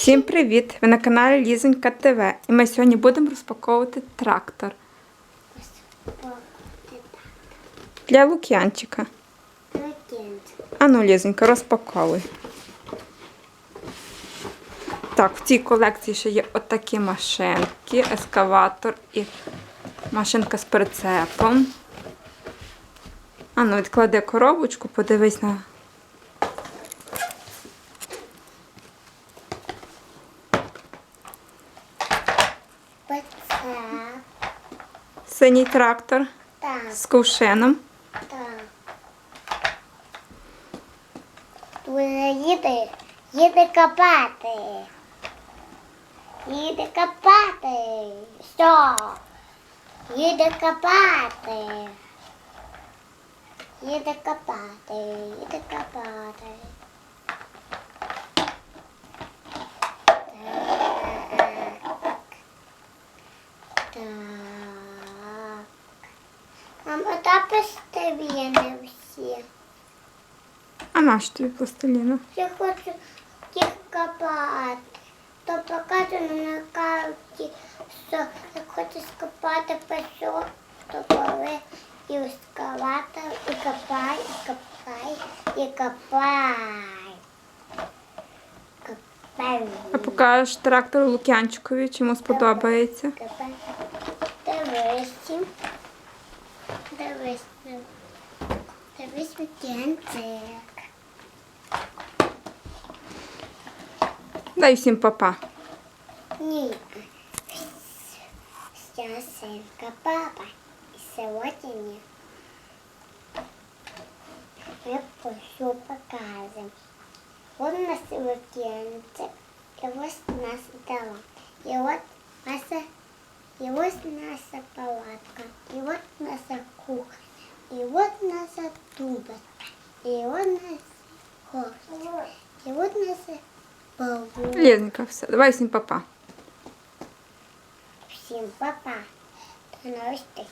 Всім привіт! Ви на каналі Лізонька ТВ. І ми сьогодні будемо розпаковувати трактор для Лук'янчика. Ану, Лізонька, розпаковуй. Так, в цій колекції ще є отакі машинки, ескаватор і машинка з прицепом. Ану, відклади коробочку, подивись на Пице. синій трактор Так, з ковшином. так. Тут їде, їде копати. Їде копати. Що? Їде копати. Їде копати, їде копати. Мама, та поставили всі. А наш тобі пластиліна? Я хочу їх копати. То показано на карті, що як хочеш копати пішов, то коли і ескалатор, і копай, і копай, і копай. Копай. А покажеш трактор Лук'янчикові, чому сподобається. Копай. Дивись. Дивись. Дивись вікенцик. Дай всім папа. Ні. Я синка папа. І сьогодні ми пишу показуємо. Вот у нас вікенцик. І ось наш дом. І от наша, і ось наша палатка. І от наша кухня. І от наша тубочка. І от наш горщик. І от наша бабуля. Лізенька, все. Давай всім папа. Всім папа. До нових